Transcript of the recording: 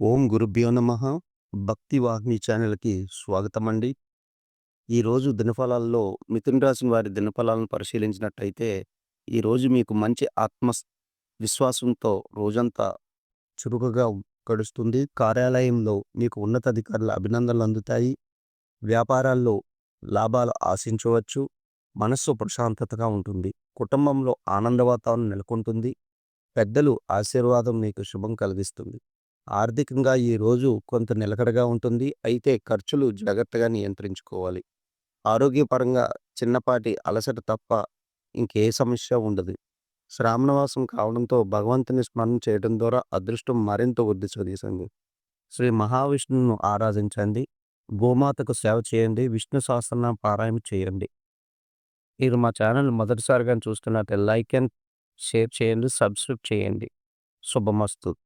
ఓం గురుభ్యో నమ. భక్తి వాహిని ఛానల్కి స్వాగతం అండి ఈరోజు దినఫలాల్లో మిథున్ రాశి వారి దినఫలాలను పరిశీలించినట్టయితే ఈరోజు మీకు మంచి ఆత్మ విశ్వాసంతో రోజంతా చురుకుగా గడుస్తుంది. కార్యాలయంలో మీకు ఉన్నతాధికారుల అభినందనలు అందుతాయి. వ్యాపారాల్లో లాభాలు ఆశించవచ్చు. మనస్సు ప్రశాంతతగా ఉంటుంది. కుటుంబంలో ఆనంద వాతావరణం నెలకొంటుంది. పెద్దలు ఆశీర్వాదం మీకు శుభం కలిగిస్తుంది. ఆర్థికంగా ఈ రోజు కొంత నిలకడగా ఉంటుంది. అయితే ఖర్చులు జాగ్రత్తగా నియంత్రించుకోవాలి. ఆరోగ్యపరంగా చిన్నపాటి అలసట తప్ప ఇంకే సమస్య ఉండదు. శ్రావణవాసం కావడంతో భగవంతుని స్మరణ చేయడం ద్వారా అదృష్టం మరింత వృద్ధి చెందుతుంది. శ్రీ మహావిష్ణువును ఆరాధించండి. గోమాతకు సేవ చేయండి. విష్ణు సహస్రనామ పారాయణ చేయండి. మీరు మా ఛానల్ మొదటిసారిగా చూస్తున్నట్టు లైక్ అండ్ షేర్ చేయండి. సబ్స్క్రైబ్ చేయండి. శుభమస్తు.